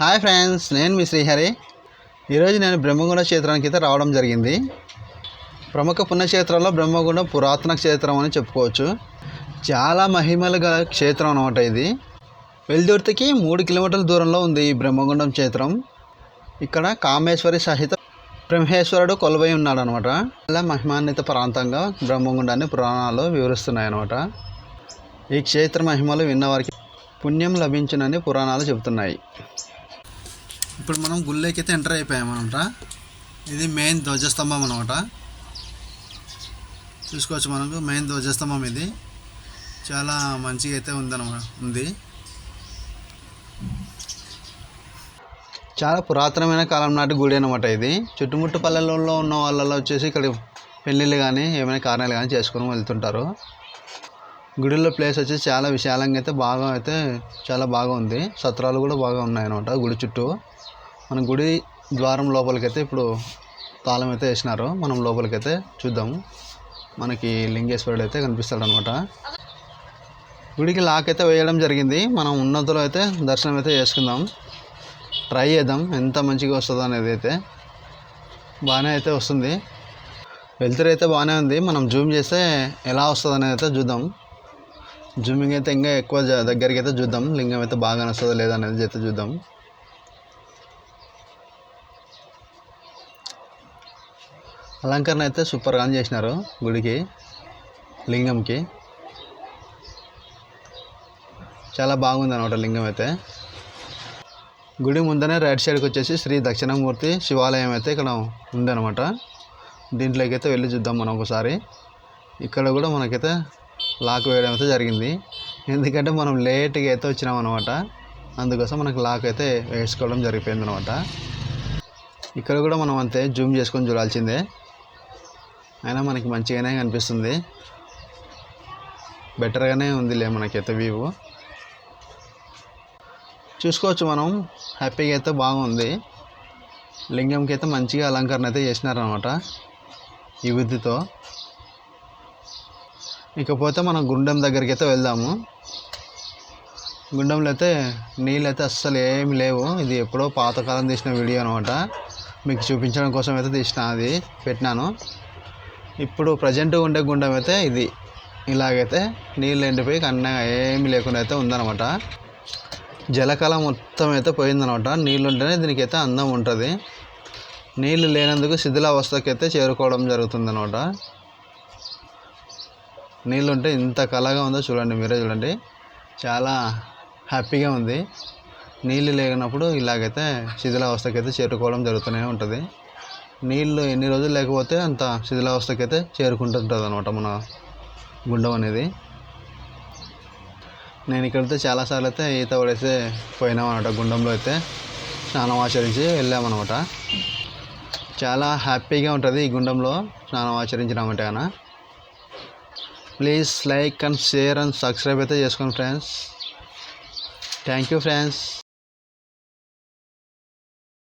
Hi friends నేను మీ శ్రీహరి. ఈరోజు నేను బ్రహ్మగుండ క్షేత్రానికి అయితే రావడం జరిగింది. ప్రముఖ పుణ్యక్షేత్రాల్లో బ్రహ్మగుండం పురాతన క్షేత్రం అని చెప్పుకోవచ్చు. చాలా మహిమలు గల క్షేత్రం అనమాట ఇది. వెల్దుర్తికి మూడు కిలోమీటర్ల దూరంలో ఉంది ఈ బ్రహ్మగుండం క్షేత్రం. ఇక్కడ కామేశ్వరి సహిత బ్రహ్మేశ్వరుడు కొలువై ఉన్నాడు అనమాట ఇలా మహిమాన్విత ప్రాంతంగా బ్రహ్మగుండాన్ని పురాణాలు వివరిస్తున్నాయి అనమాట ఈ క్షేత్ర మహిమలు విన్నవారికి పుణ్యం లభించునని పురాణాలు చెబుతున్నాయి. ఇప్పుడు మనం గుళ్ళోకి అయితే ఎంటర్ అయిపోయామనమాట ఇది మెయిన్ ధ్వజస్తంభం అనమాట. చూసుకోవచ్చు మనకు మెయిన్ ధ్వజస్తంభం ఇది. చాలా మంచిగా అయితే ఉందన్నమాట ఉంది. చాలా పురాతనమైన కాలం నాటి గుడి అనమాట ఇది. చుట్టుముట్టు పల్లెల్లో ఉన్న వాళ్ళలో వచ్చేసి ఇక్కడ పెళ్ళిళ్ళు కానీ ఏమైనా కారణాలు కానీ చేసుకొని వెళ్తుంటారు. గుడిలో ప్లేస్ వచ్చి చాలా విశాలంగా అయితే బాగా అయితే చాలా బాగా ఉంది సత్రాలు కూడా బాగా ఉన్నాయి అనమాట గుడి చుట్టూ. మన గుడి ద్వారం లోపలికైతే ఇప్పుడు తాళం అయితే వేసినారు మనం లోపలికైతే చూద్దాము. మనకి లింగేశ్వరుడు అయితే కనిపిస్తాడు అనమాట గుడికి లాక్ అయితే వేయడం జరిగింది. మనం ఉన్నతలో అయితే దర్శనం అయితే చేసుకుందాం. ట్రై చేద్దాం ఎంత మంచిగా వస్తుందో అనేది అయితే. బాగానే అయితే వస్తుంది. వెళ్తురు అయితే బాగానే ఉంది. మనం జూమ్ చేస్తే ఎలా వస్తుంది అనేది అయితే చూద్దాం. జూమింగ్ అయితే ఇంకా ఎక్కువ దగ్గరికి అయితే చూద్దాం. లింగం అయితే బాగా వస్తుందో లేదనేది అనేది అయితే చూద్దాం. అలంకరణ అయితే సూపర్గా చేసినారు గుడికి లింగంకి. చాలా బాగుంది అనమాట లింగం అయితే. గుడి ముందనే రైట్ సైడ్కి వచ్చేసి శ్రీ దక్షిణమూర్తి శివాలయం అయితే ఇక్కడ ఉందన్నమాట. దీంట్లోకి అయితే వెళ్ళి చూద్దాం మనం ఒకసారి. ఇక్కడ కూడా మనకైతే లాక్ వేయడం అయితే జరిగింది. ఎందుకంటే మనం లేట్గా అయితే వచ్చినాం అనమాట అందుకోసం మనకు లాక్ అయితే వేసుకోవడం జరిగిపోయింది అనమాట ఇక్కడ కూడా మనం అంతే జూమ్ చేసుకొని చూడాల్సిందే. అయినా మనకి మంచిగానే కనిపిస్తుంది. బెటర్గానే ఉందిలే మనకైతే వ్యూ. చూసుకోవచ్చు మనం. హ్యాపీగా అయితే బాగుంది. లింగంకి అయితే మంచిగా అలంకరణ అయితే చేసినారనమాట ఈ విద్యుతో ఇకపోతే మనం గుండెం దగ్గరికి అయితే వెళ్దాము. గుండంలో అయితే నీళ్ళు అయితే అస్సలు ఏమి లేవు. ఇది ఎప్పుడో పాతకాలం తీసిన వీడియో అనమాట మీకు చూపించడం కోసం అయితే తీసిన అది పెట్టినాను. ఇప్పుడు ప్రజెంట్ ఉండే గుండం అయితే ఇది. ఇలాగైతే నీళ్ళు ఎండిపోయి కన్నా ఏమి లేకుండా అయితే ఉందన్నమాట. జలకళ మొత్తం అయితే పోయిందనమాట నీళ్ళు ఉంటేనే దీనికైతే అందం ఉంటుంది. నీళ్ళు లేనందుకు శిథిలావస్థకి అయితే చేరుకోవడం జరుగుతుందనమాట నీళ్ళు ఉంటే ఇంత కళగా ఉందో చూడండి మీరే చూడండి. చాలా హ్యాపీగా ఉంది. నీళ్ళు లేనప్పుడు ఇలాగైతే శిథిలావస్థకి అయితే చేరుకోవడం జరుగుతూనే ఉంటుంది. నీళ్ళు ఎన్ని రోజులు లేకపోతే అంత శిథిలావస్థకి అయితే చేరుకుంటుంటుంది అనమాట మన గుండం అనేది. నేను ఇక్కడైతే చాలాసార్లు అయితే ఈత పడేసి పోయినాం అనమాట గుండంలో అయితే. స్నానం ఆచరించి వెళ్ళామన్నమాట. చాలా హ్యాపీగా ఉంటుంది ఈ గుండంలో స్నానం ఆచరించినామంటే అన్న. Please like and share and subscribe అయితే చేసుకోండి ఫ్రెండ్స్. Thank you friends.